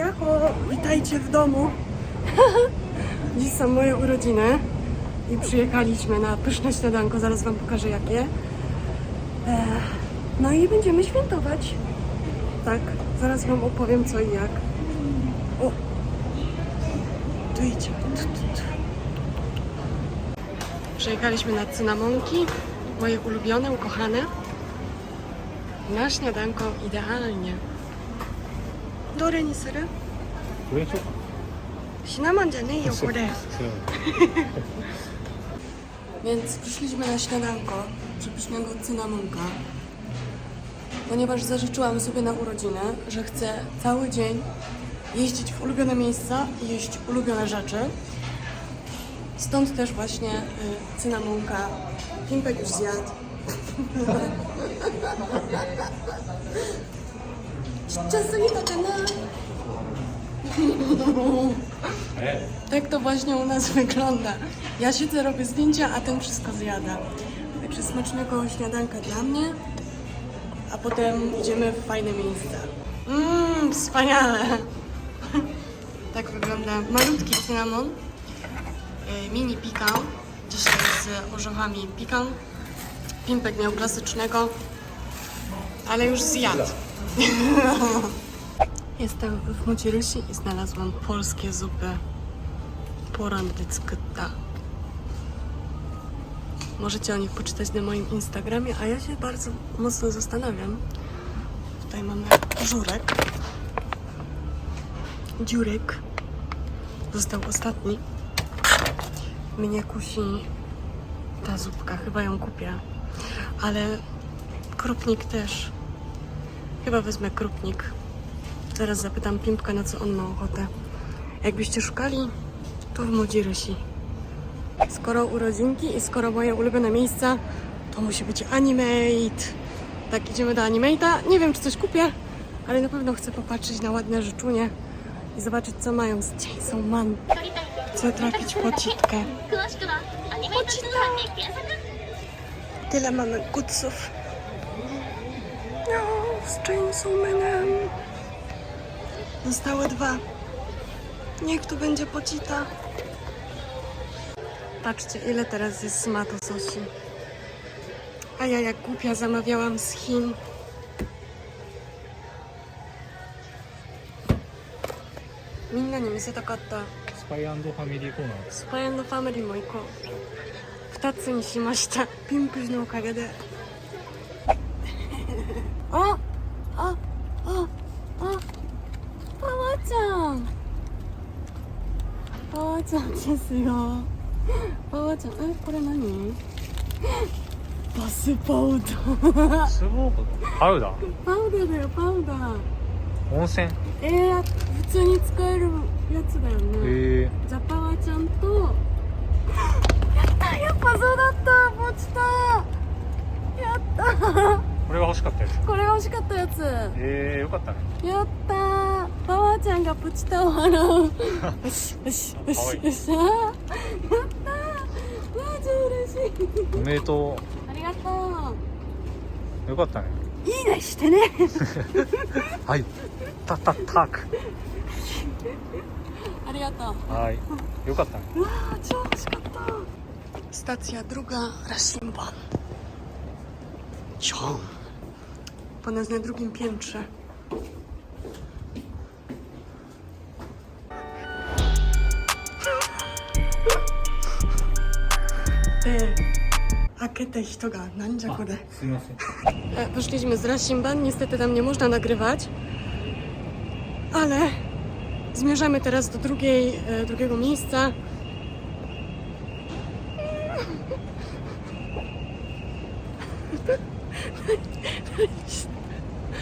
Jako, witajcie w domu. Dziś są moje urodziny i przyjechaliśmy na pyszne śniadanko, zaraz wam pokażę jakie. E, No i będziemy świętować. Tak, zaraz wam opowiem co i jak. O, tu idziemy. Tu, tu, tu. Przyjechaliśmy na cynamonki, moje ulubione, ukochane. Na śniadanko idealnie. どれにするこれにしようかシナモンじゃねえよこれ違う Więc przyszliśmy na śniadanko przepysznego cynamonka, ponieważ zażyczyłam sobie na urodziny, że chcę cały dzień jeździć w ulubione miejsca i jeść ulubione rzeczy. Stąd też właśnie y, cynamonka. Pimpek już zjadł. Czasem na Tak to właśnie u nas wygląda. Ja siedzę, robię zdjęcia, a ten wszystko zjada. Także smacznego śniadanka dla mnie, a potem idziemy w fajne miejsca. Mmm, wspaniale! Tak wygląda malutki cynamon, yy, mini pikan, dzisiaj z orzechami pikan. Pimpek miał klasycznego, ale już zjadł. Jestem w Modzirysi i znalazłam polskie zupy. Porandyckta. Możecie o nich poczytać na moim Instagramie, a ja się bardzo mocno zastanawiam. Tutaj mamy żurek. Dziurek. Został ostatni. Mnie kusi ta zupka, chyba ją kupię. Ale krupnik też. Chyba wezmę krupnik. Zaraz zapytam Pimpka, na co on ma ochotę. Jakbyście szukali, to w Młodzi Rysi. Skoro urodzinki i skoro moje ulubione miejsca, to musi być Animate. Tak, idziemy do Animate'a. Nie wiem, czy coś kupię, ale na pewno chcę popatrzeć na ładne życzunie i zobaczyć, co mają z Chainsaw Man. Chcę trafić pocitkę. Pocita! Tyle mamy kuców No, z Chainsaw Manem. Zostały dwa. Niech tu będzie pocita. Patrzcie, ile teraz jest smato sosi. A ja jak głupia zamawiałam z Chin. Minna nie見せたかった。スパイファミリーコーナーですスパイファミリーも行こう2つにしましたピンプのおかげで ちゃんですよ。パワちゃんえこれ何？バスパウダー。スモー？クパウダー？パウダーだよパウダー。温泉？えー、普通に使えるやつだよね。へえ。じゃパワちゃんと。やったやっぱそうだった。ポチタやった。これが欲しかったやつ。これが欲しかったやつ。ええよかったね。やったちゃんがプチタを払うよしよしよしよしあーやったマジ嬉しいおめでとありがとうよかったねういいねしてねはいタタタクありがとうはいよかったね Wow,超欲しかったStacja druga Rasimban. Ciąg. Po nas na drugim piętrze. 開けた人がなんじゃこれすいません Wyszliśmy z Rasimban, niestety tam nie można nagrywać, ale zmierzamy teraz do drugiej, e, drugiego miejsca.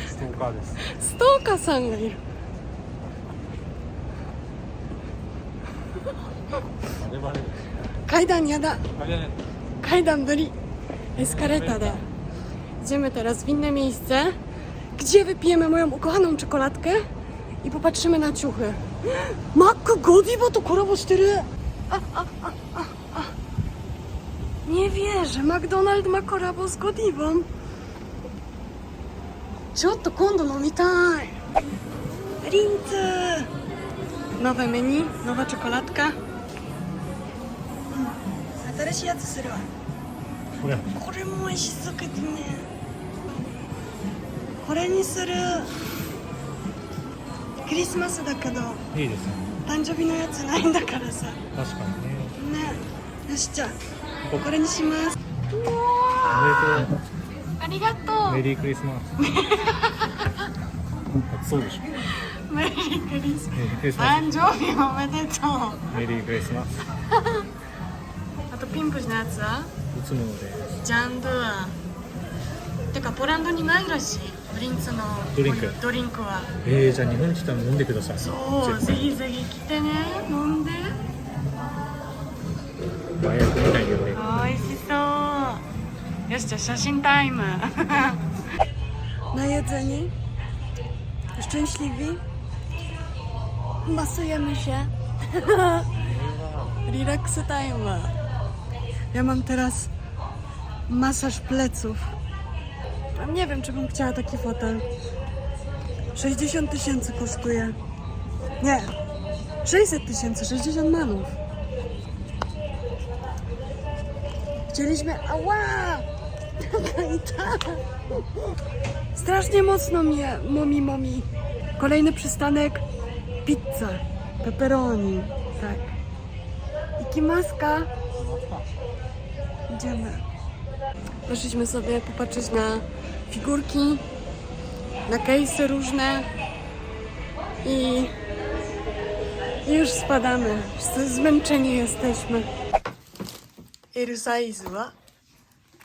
Stółka です。ストーカーさんがいる。階段やだ。あれね Kajdan byli eskaleta. Idziemy teraz w inne miejsce, gdzie wypijemy moją ukochaną czekoladkę i popatrzymy na ciuchy. Mac Godiva to kolabo してる A, a, a, a, a. Nie wierzę, McDonald ma kolabo z Godivą. ちょっと今度飲みたいリンツ Nowe menu, nowa czekoladka. Mm. 新しいやつするわ。これこれも美味しそうけどね。これにする。クリスマスだけど、いいですね誕生日のやつないんだからさ。ね。確かにねよし、じゃあ、これにします。おめでありがととうメリークリスマスそうでしょう。メリークリスマス誕生日おめでとう。スメリークリスマスピンクのやつは？いつものでジャンドゥア。てかポランドにないらしい。ドリンクスのドリンクドリンクは。えー、じゃあ日本来たら飲んでくださいそう、ぜひぜひ来てね、飲んで。麻薬みたいに俺美味しそう。よし、じゃあ写真タイム。Na jedzenie? Szczęśliwi? Masujemy się. Relaks time. Ja mam teraz masaż pleców. Nie wiem, czy bym chciała taki fotel. 60 tysięcy kosztuje. Nie. 600 tysięcy, 60 manów. Chcieliśmy. Ała! I ta. Strasznie mocno mnie, momi, momi. Kolejny przystanek. Pizza. Pepperoni. Tak. I kimaska Idziemy. Weszliśmy sobie popatrzeć na figurki, na case'y różne i, i już spadamy. Wszyscy zmęczeni jesteśmy. L サイズは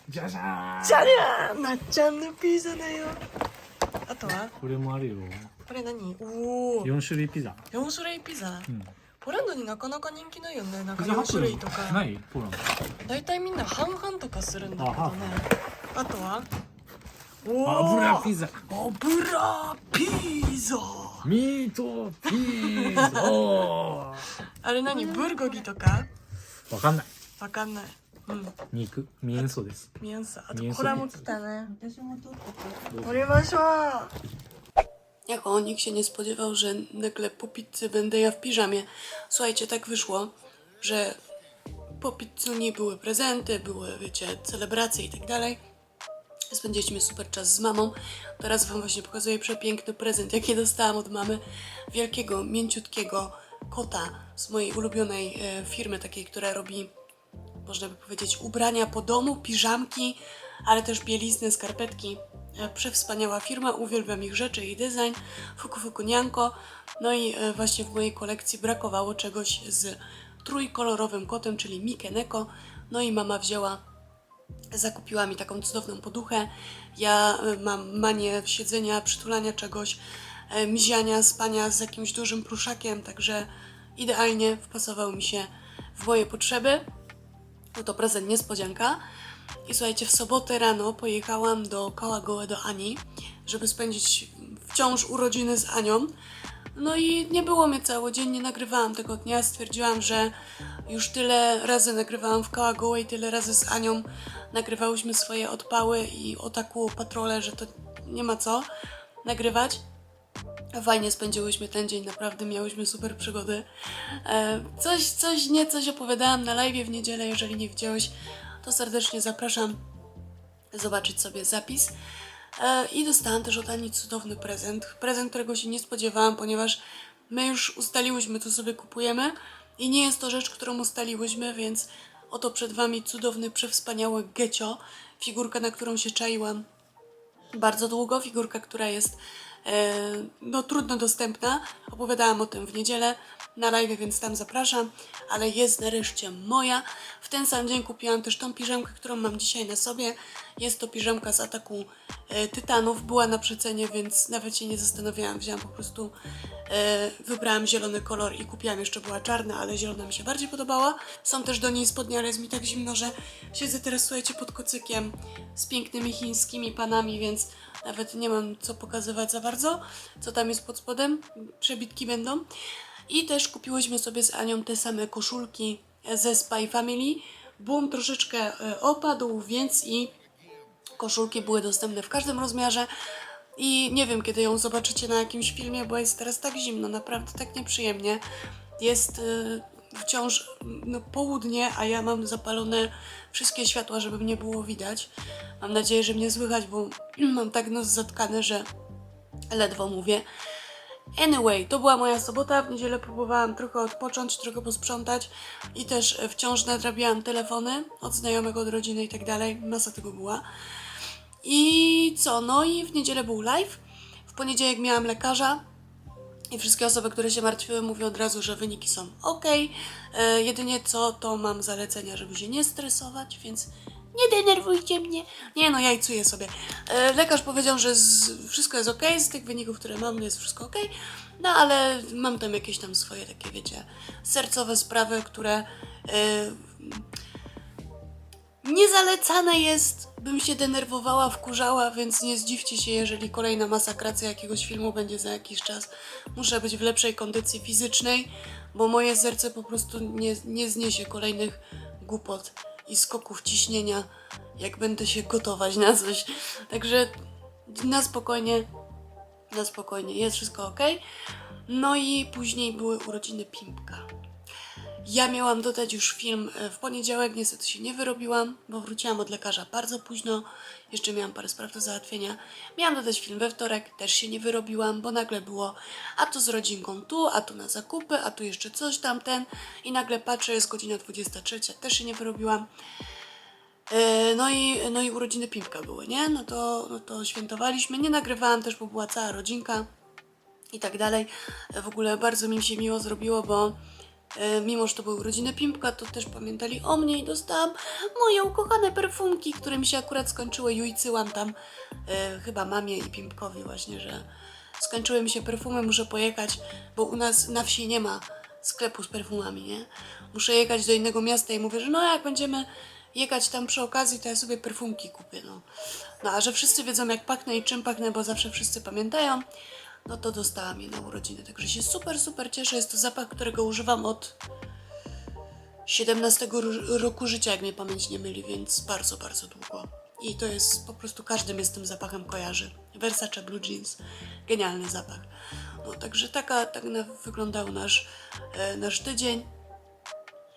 じゃじゃーんじゃりゃーなっちゃんのピザだよあとはこれもあるよこれ何おお4種類ピザ4種類ピザ、うん ポランドになかなか人気ないよね。なんか4ピザハッ種類とか。プない？ポーランド。大体みんな半々とかするんだけどね。ああとは？お油ピザ。油ピザ。ミートピザ。わ あれ何？ブルゴギとか？かんない。わかんない。うん。肉。ミエンソです。ミヤンさあとコラも来たね。撮りましょう Jako nikt się nie spodziewał, że nagle po pizzy będę ja w piżamie. Słuchajcie, tak wyszło, że po pizzunie były prezenty, były, wiecie, celebracje i tak dalej. Spędziliśmy super czas z mamą. Teraz wam właśnie pokazuję przepiękny prezent, jaki dostałam od mamy. Wielkiego, mięciutkiego kota z mojej ulubionej e, firmy, takiej, która robi można by powiedzieć, ubrania po domu, piżamki, ale też bielizny, skarpetki. E, Przewspaniała firma, uwielbiam ich rzeczy i design. Fuku Fuku Nianko. No i e, właśnie w mojej kolekcji brakowało czegoś z trójkolorowym kotem, czyli Mikeneko. No i mama wzięła zakupiła mi taką cudowną poduchę. Ja e, mam manię siedzenia, przytulania czegoś, miziania, spania z jakimś dużym pruszakiem, także idealnie wpasował mi się w moje potrzeby. Był to prezent niespodzianka. I słuchajcie, w sobotę rano pojechałam do Kałagoe do Ani, żeby spędzić wciąż urodziny z Anią. No i nie było mnie cały dzień, nie nagrywałam tego dnia. Stwierdziłam, że już tyle razy nagrywałam w Kałagoe i tyle razy z Anią nagrywałyśmy swoje odpały i otaku patrole, że to nie ma co nagrywać. Fajnie spędziłyśmy ten dzień, naprawdę miałyśmy super przygody. E, coś, coś, nie coś opowiadałam na live w niedzielę, jeżeli nie widziałeś, to serdecznie zapraszam zobaczyć sobie zapis. E, I dostałam też od Ani cudowny prezent. Prezent, którego się nie spodziewałam, ponieważ my już ustaliłyśmy, co sobie kupujemy i nie jest to rzecz, którą ustaliłyśmy, więc oto przed Wami cudowny, przewspaniały Gecio, figurka, na którą się czaiłam bardzo długo, figurka, która jest e, no, trudno dostępna. Opowiadałam o tym w niedzielę na live, więc tam zapraszam, ale jest nareszcie moja. W ten sam dzień kupiłam też tą piżamkę, którą mam dzisiaj na sobie. Jest to piżamka z ataku e, Tytanów. Była na przecenie, więc nawet się nie zastanawiałam. Wzięłam po prostu, e, wybrałam zielony kolor i kupiłam jeszcze była czarna, ale zielona mi się bardziej podobała. Są też do niej spodnie, ale jest mi tak zimno, że siedzę teraz, słuchajcie, pod kocykiem z pięknymi chińskimi panami, więc nawet nie mam co pokazywać za bardzo, co tam jest pod spodem. Przebitki będą. I też kupiłyśmy sobie z Anią te same koszulki ze Spy Family. Boom troszeczkę e, opadł, więc i koszulki były dostępne w każdym rozmiarze. I nie wiem, kiedy ją zobaczycie na jakimś filmie, bo jest teraz tak zimno, naprawdę tak nieprzyjemnie. Jest y, wciąż no, południe, a ja mam zapalone wszystkie światła, żeby mnie było widać. Mam nadzieję, że mnie słychać, bo mam tak nos zatkany, że ledwo mówię. Anyway, to była moja sobota. W niedzielę próbowałam trochę odpocząć, trochę posprzątać i też e, wciąż nadrabiałam telefony od znajomych, od rodziny i tak dalej. Masa tego była. I co? No i w niedzielę był live. W poniedziałek miałam lekarza. I wszystkie osoby, które się martwiły, mówią od razu, że wyniki są ok. E, jedynie co, to mam zalecenia, żeby się nie stresować, więc nie denerwujcie mnie. Nie no, jajcuję sobie. E, lekarz powiedział, że z, wszystko jest ok, z tych wyników, które mam, jest wszystko ok. No ale mam tam jakieś tam swoje takie, wiecie, sercowe sprawy, które e, Niezalecane jest, bym się denerwowała, wkurzała, więc nie zdziwcie się, jeżeli kolejna masakracja jakiegoś filmu będzie za jakiś czas. Muszę być w lepszej kondycji fizycznej, bo moje serce po prostu nie, nie zniesie kolejnych głupot i skoków ciśnienia, jak będę się gotować na coś. Także na spokojnie, na spokojnie, jest wszystko ok. No i później były urodziny Pimpka. Ja miałam dodać już film e, w poniedziałek, niestety się nie wyrobiłam, bo wróciłam od lekarza bardzo późno. Jeszcze miałam parę spraw do załatwienia. Miałam dodać film we wtorek, też się nie wyrobiłam, bo nagle było a tu z rodzinką tu, a tu na zakupy, a tu jeszcze coś tamten. I nagle patrzę, jest godzina 23, też się nie wyrobiłam. E, No i, no i urodziny Pimpka były, nie? No to, no to świętowaliśmy. Nie nagrywałam też, bo była cała rodzinka i tak dalej. W ogóle bardzo mi się miło zrobiło, bo mimo, że to były urodziny Pimpka, to też pamiętali o mnie i dostałam moje ukochane perfumki, które mi się akurat skończyły. Jujcyłam tam e, chyba mamie i Pimpkowi właśnie, że skończyły mi się perfumy, muszę pojechać, bo u nas na wsi nie ma sklepu z perfumami, nie? Muszę jechać do innego miasta i mówię, że no jak będziemy jechać tam przy okazji, to ja sobie perfumki kupię, no. No a że wszyscy wiedzą jak pachnę i czym pachnę, bo zawsze wszyscy pamiętają, no to dostałam je na urodziny. Także się super, super cieszę. Jest to zapach, którego używam od 17 ro- roku życia, jak mnie pamięć nie myli, więc bardzo, bardzo długo. I to jest po prostu każdy mnie z tym zapachem kojarzy. Versace Blue Jeans. Genialny zapach. No także taka, tak wyglądał nasz, e, nasz tydzień.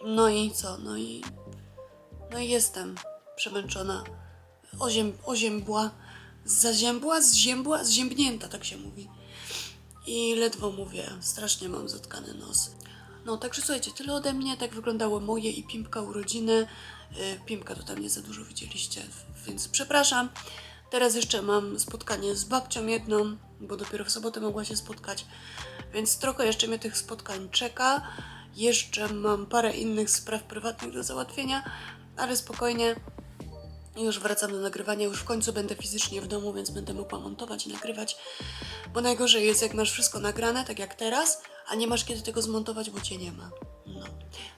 No i co? No i, no i jestem przemęczona. Oziem, oziębła, zaziębła, zziębła, zziębnięta, tak się mówi. I ledwo mówię, strasznie mam zatkany nos. No, także słuchajcie, tyle ode mnie, tak wyglądały moje i Pimpka urodziny. Yy, Pimpka to tam nie za dużo widzieliście, więc przepraszam. Teraz jeszcze mam spotkanie z babcią jedną, bo dopiero w sobotę mogła się spotkać, więc trochę jeszcze mnie tych spotkań czeka. Jeszcze mam parę innych spraw prywatnych do załatwienia, ale spokojnie, już wracam do nagrywania, już w końcu będę fizycznie w domu, więc będę mogła montować i nagrywać. Bo najgorzej jest, jak masz wszystko nagrane, tak jak teraz, a nie masz kiedy tego zmontować, bo cię nie ma. No.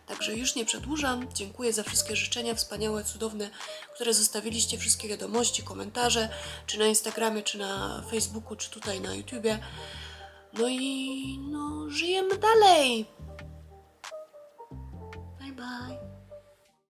Także już nie przedłużam. Dziękuję za wszystkie życzenia wspaniałe, cudowne, które zostawiliście, wszystkie wiadomości, komentarze, czy na Instagramie, czy na Facebooku, czy tutaj na YouTubie. No i no, żyjemy dalej. Bye bye.